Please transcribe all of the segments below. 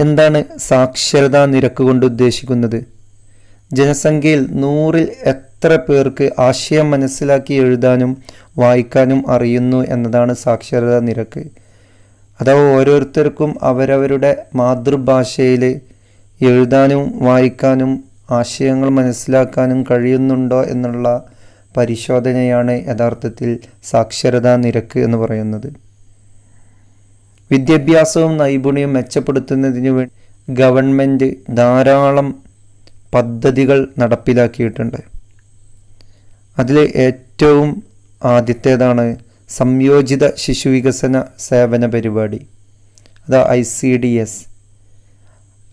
എന്താണ് സാക്ഷരതാ നിരക്ക് കൊണ്ട് ഉദ്ദേശിക്കുന്നത്? ജനസംഖ്യയിൽ നൂറിൽ എത്ര പേർക്ക് ആശയം മനസ്സിലാക്കി എഴുതാനും വായിക്കാനും അറിയുന്നു എന്നതാണ് സാക്ഷരതാ നിരക്ക്. അഥവാ ഓരോരുത്തർക്കും അവരവരുടെ മാതൃഭാഷയിൽ എഴുതാനും വായിക്കാനും ആശയങ്ങൾ മനസ്സിലാക്കാനും കഴിയുന്നുണ്ടോ എന്നുള്ള പരിശോധനയാണ് യഥാർത്ഥത്തിൽ സാക്ഷരതാ നിരക്ക് എന്ന് പറയുന്നത്. വിദ്യാഭ്യാസവും നൈപുണ്യവും മെച്ചപ്പെടുത്തുന്നതിന് വേണ്ടി ഗവൺമെന്റ് ധാരാളം പദ്ധതികൾ നടപ്പിലാക്കിയിട്ടുണ്ട്. അതിൽ ഏറ്റവും ആദ്യത്തേതാണ് സംയോജിത ശിശു വികസന സേവന പരിപാടി അതാ ഐ സി ഡി എസ്.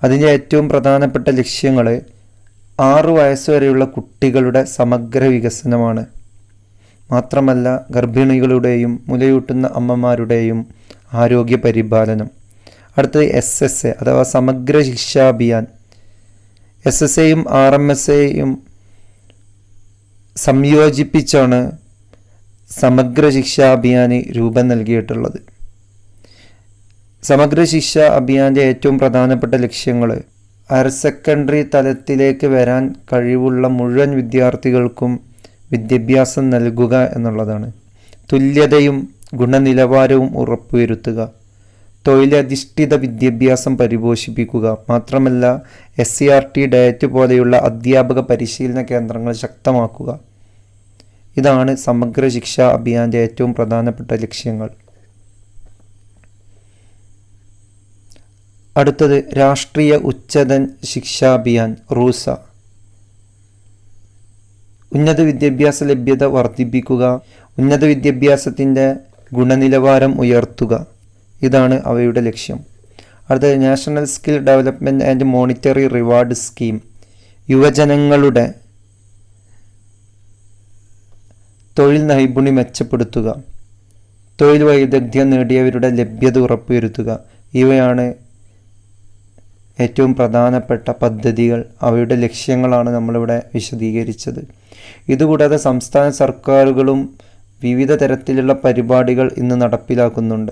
അതിന്റെ ഏറ്റവും പ്രധാനപ്പെട്ട ലക്ഷ്യങ്ങൾ ആറു വയസ്സുവരെയുള്ള കുട്ടികളുടെ സമഗ്ര വികസനമാണ്. മാത്രമല്ല ഗർഭിണികളുടെയും മുലയൂട്ടുന്ന അമ്മമാരുടെയും ആരോഗ്യ പരിപാലനം അടുത്തത് എസ് എസ് എ അഥവാ സമഗ്ര ശിക്ഷാ അഭിയാൻ. എസ് എസ് എയും ആർ എം എസ് എയും സംയോജിപ്പിച്ചാണ് സമഗ്ര ശിക്ഷാ അഭിയാന് രൂപം നൽകിയിട്ടുള്ളത്. സമഗ്ര ശിക്ഷ അഭിയാന്റെ ഏറ്റവും പ്രധാനപ്പെട്ട ലക്ഷ്യങ്ങൾ ഹയർ സെക്കൻഡറി തലത്തിലേക്ക് വരാൻ കഴിവുള്ള മുഴുവൻ വിദ്യാർത്ഥികൾക്കും വിദ്യാഭ്യാസം നൽകുക എന്നുള്ളതാണ്. തുല്യതയും ഗുണനിലവാരവും ഉറപ്പുവരുത്തുക. തൊഴിലധിഷ്ഠിത വിദ്യാഭ്യാസം പരിപോഷിപ്പിക്കുക. മാത്രമല്ല S C R T DIET പോലെയുള്ള അധ്യാപക പരിശീലന കേന്ദ്രങ്ങൾ ശക്തമാക്കുക. ഇതാണ് സമഗ്ര ശിക്ഷാ അഭിയാന്റെ ഏറ്റവും പ്രധാനപ്പെട്ട ലക്ഷ്യങ്ങൾ. അടുത്തത് രാഷ്ട്രീയ ഉച്ചതൻ ശിക്ഷാ അഭിയാൻ റൂസ. ഉന്നത വിദ്യാഭ്യാസ ലഭ്യത വർദ്ധിപ്പിക്കുക. ഉന്നത വിദ്യാഭ്യാസത്തിന്റെ ഗുണനിലവാരം ഉയർത്തുക. ഇതാണ് അവയുടെ ലക്ഷ്യം. അടുത്തത് national skill development and monetary reward scheme. യുവജനങ്ങളുടെ തൊഴിൽ നൈപുണി മെച്ചപ്പെടുത്തുക. തൊഴിൽ വൈദഗ്ധ്യം നേടിയവരുടെ ലഭ്യത ഉറപ്പുവരുത്തുക. ഇവയാണ് ഏറ്റവും പ്രധാനപ്പെട്ട പദ്ധതികൾ. അവയുടെ ലക്ഷ്യങ്ങളാണ് നമ്മളിവിടെ വിശദീകരിച്ചത്. ഇതുകൂടാതെ സംസ്ഥാന സർക്കാരുകളും വിവിധ തരത്തിലുള്ള പരിപാടികൾ ഇന്ന് നടപ്പിലാക്കുന്നുണ്ട്.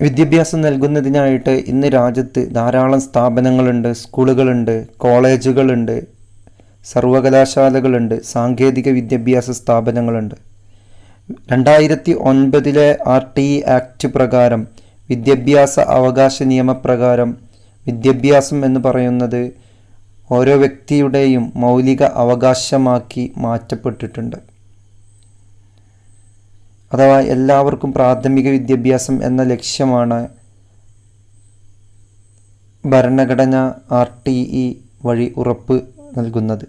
വിദ്യാഭ്യാസം നൽകുന്നതിനായിട്ട് ഇന്ന് രാജ്യത്ത് ധാരാളം സ്ഥാപനങ്ങളുണ്ട് സ്കൂളുകളുണ്ട് കോളേജുകളുണ്ട് സർവകലാശാലകളുണ്ട് സാങ്കേതിക വിദ്യാഭ്യാസ സ്ഥാപനങ്ങളുണ്ട്. രണ്ടായിരത്തി ഒൻപതിലെ ആർ ടി ആക്ട് പ്രകാരം വിദ്യാഭ്യാസ അവകാശ നിയമപ്രകാരം വിദ്യാഭ്യാസം എന്ന് പറയുന്നത് ഓരോ വ്യക്തിയുടെയും മൗലിക അവകാശമാക്കി മാറ്റപ്പെട്ടിട്ടുണ്ട്. അഥവാ എല്ലാവർക്കും പ്രാഥമിക വിദ്യാഭ്യാസം എന്ന ലക്ഷ്യമാണ് ഭരണഘടന ആർ ടി ഇ വഴി ഉറപ്പ് നൽകുന്നത്.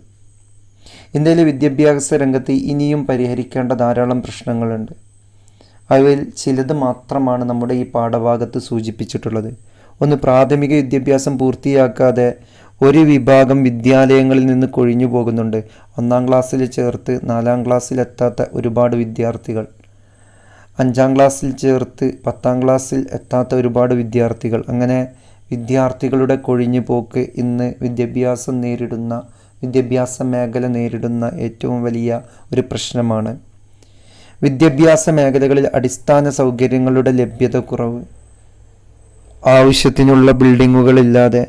ഇന്ത്യയിലെ വിദ്യാഭ്യാസ രംഗത്ത് ഇനിയും പരിഹരിക്കേണ്ട ധാരാളം പ്രശ്നങ്ങളുണ്ട്. അവയിൽ ചിലത് മാത്രമാണ് നമ്മുടെ ഈ പാഠഭാഗത്ത് സൂചിപ്പിച്ചിട്ടുള്ളത്. ഒന്ന് പ്രാഥമിക വിദ്യാഭ്യാസം പൂർത്തിയാക്കാതെ ഒരു വിഭാഗം വിദ്യാലയങ്ങളിൽ നിന്ന് കൊഴിഞ്ഞു പോകുന്നുണ്ട് ഒന്നാം ക്ലാസ്സിൽ ചേർത്ത് നാലാം ക്ലാസ്സിലെത്താത്ത ഒരുപാട് വിദ്യാർത്ഥികൾ. അഞ്ചാം ക്ലാസ്സിൽ ചേർത്ത് പത്താം ക്ലാസ്സിൽ എത്താത്ത ഒരുപാട് വിദ്യാർത്ഥികൾ. അങ്ങനെ വിദ്യാർത്ഥികളുടെ കൊഴിഞ്ഞു പോക്ക് ഇന്ന് വിദ്യാഭ്യാസം നേരിടുന്ന വിദ്യാഭ്യാസ മേഖല നേരിടുന്ന ഏറ്റവും വലിയ ഒരു പ്രശ്നമാണ്. വിദ്യാഭ്യാസ മേഖലകളിൽ അടിസ്ഥാന സൗകര്യങ്ങളുടെ ലഭ്യത കുറവ് ആവശ്യത്തിനുള്ള ബിൽഡിങ്ങുകളില്ലാതെ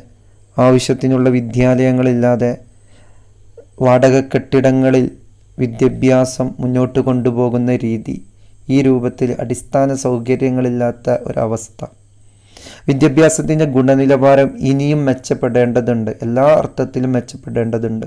ആവശ്യത്തിനുള്ള വിദ്യാലയങ്ങളില്ലാതെ വാടക കെട്ടിടങ്ങളിൽ വിദ്യാഭ്യാസം മുന്നോട്ട് കൊണ്ടുപോകുന്ന രീതി. ഈ രൂപത്തിൽ അടിസ്ഥാന സൗകര്യങ്ങളില്ലാത്ത ഒരവസ്ഥ. വിദ്യാഭ്യാസത്തിന്റെ ഗുണനിലവാരം ഇനിയും മെച്ചപ്പെടേണ്ടതുണ്ട്. എല്ലാ അർത്ഥത്തിലും മെച്ചപ്പെടേണ്ടതുണ്ട്.